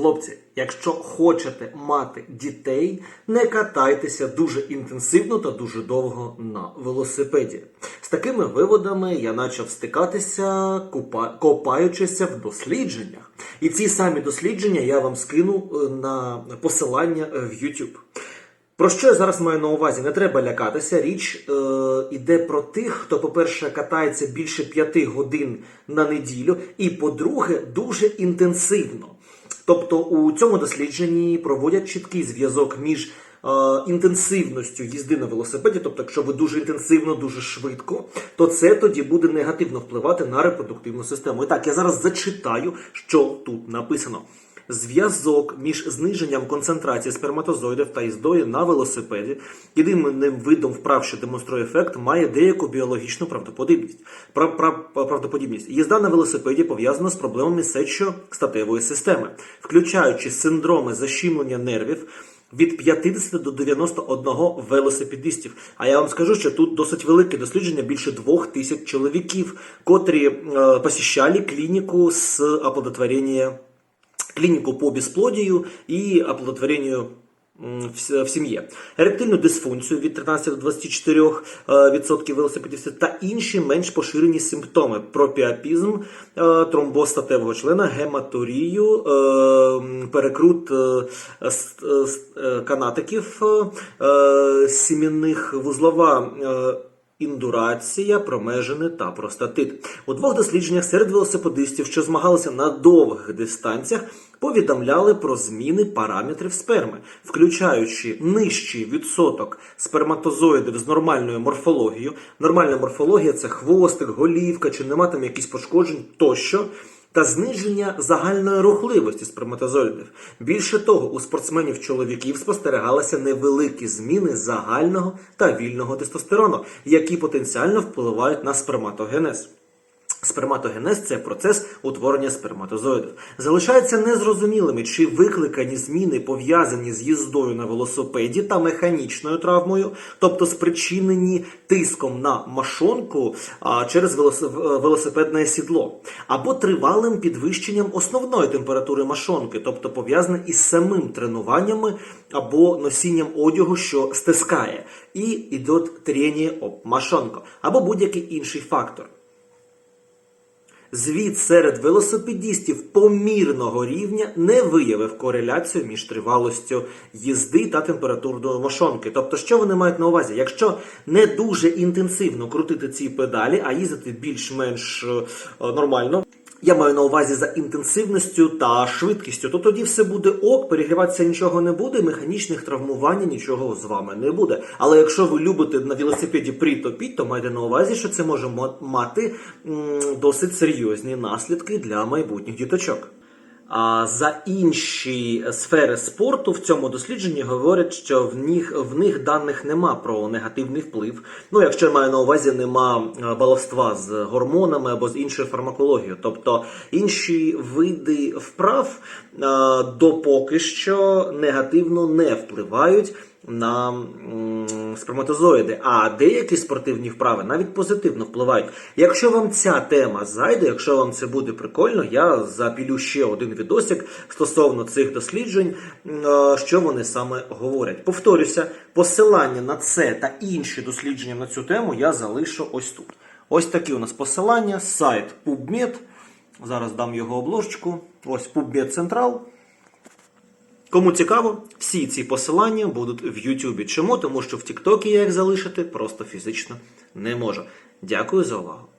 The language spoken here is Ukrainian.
Хлопці, якщо хочете мати дітей, не катайтеся дуже інтенсивно та дуже довго на велосипеді. З такими виводами я почав стикатися, копаючися в дослідженнях. І ці самі дослідження я вам скину е, на посилання е, в YouTube. Про що я зараз маю на увазі? Не треба лякатися. Річ е, іде про тих, хто, по-перше, катається більше п'яти годин на неділю, і по-друге, дуже інтенсивно. Тобто у цьому дослідженні проводять чіткий зв'язок між е, інтенсивністю їзди на велосипеді, тобто, якщо ви дуже інтенсивно, дуже швидко, то це тоді буде негативно впливати на репродуктивну систему. І так, я зараз зачитаю, що тут написано. Зв'язок між зниженням концентрації сперматозоїдів та їздою на велосипеді, єдиним видом вправ, що демонструє ефект, має деяку біологічну правдоподібність. Прав- прав- правдоподібність. Їзда на велосипеді пов'язана з проблемами сечо-статевої системи, включаючи синдроми защімлення нервів. Від 50 до 91 велосипедистів. А я вам скажу, що тут досить велике дослідження, більше двох тисяч чоловіків, котрі е, посіщали клініку з оплодотворення клініку по безплодію і оплодотворенню в, сім'ї, еректильну дисфункцію від 13 до 24 е, відсотків велосипедистів та інші менш поширені симптоми: пропіапізм, е, тромбоз статевого члена, гематурію, е, перекрут канатиків, сімінних вузлова. Індурація, промежини та простатит. У двох дослідженнях серед велосипедистів, що змагалися на довгих дистанціях, повідомляли про зміни параметрів сперми, включаючи нижчий відсоток сперматозоїдів з нормальною морфологією. Нормальна морфологія це хвостик, голівка, чи нема там якісь пошкоджень тощо та зниження загальної рухливості сперматозоїдів. Більше того, у спортсменів-чоловіків спостерігалися невеликі зміни загального та вільного тестостерону, які потенціально впливають на сперматогенез. Сперматогенез це процес утворення сперматозоїдів. Залишається незрозумілими, чи викликані зміни пов'язані з їздою на велосипеді та механічною травмою, тобто спричинені тиском на машонку а, через велосипедне сідло, або тривалим підвищенням основної температури машонки, тобто пов'язане із самим тренуваннями або носінням одягу, що стискає, і йде трення об машонку, або будь-який інший фактор. Звіт серед велосипедістів помірного рівня не виявив кореляцію між тривалостю їзди та температурою мошонки. Тобто, що вони мають на увазі? Якщо не дуже інтенсивно крутити ці педалі, а їздити більш-менш е, нормально. Я маю на увазі за інтенсивністю та швидкістю, то тоді все буде ок, перегріватися нічого не буде, механічних травмувань нічого з вами не буде. Але якщо ви любите на велосипеді притопіть, то майте на увазі, що це може мо- мати досить серйозні наслідки для майбутніх діточок. За інші сфери спорту в цьому дослідженні говорять, що в них в них даних нема про негативний вплив. Ну, якщо я маю на увазі, нема е, баловства з гормонами або з іншою фармакологією. Тобто інші види вправ е, допоки що негативно не впливають на сперматозоїди, а деякі спортивні вправи навіть позитивно впливають. Якщо вам ця тема зайде, якщо вам це буде прикольно, я запілю ще один відосик стосовно цих досліджень, е, що вони саме говорять. Повторюся, посилання на це та інші дослідження на цю тему я залишу ось тут. Ось такі у нас посилання, сайт PubMed. Зараз дам його обложечку. Ось PubMed Central. Кому цікаво, всі ці посилання будуть в Ютубі. Чому? Тому що в Тіктокі я їх залишити просто фізично не можу. Дякую за увагу.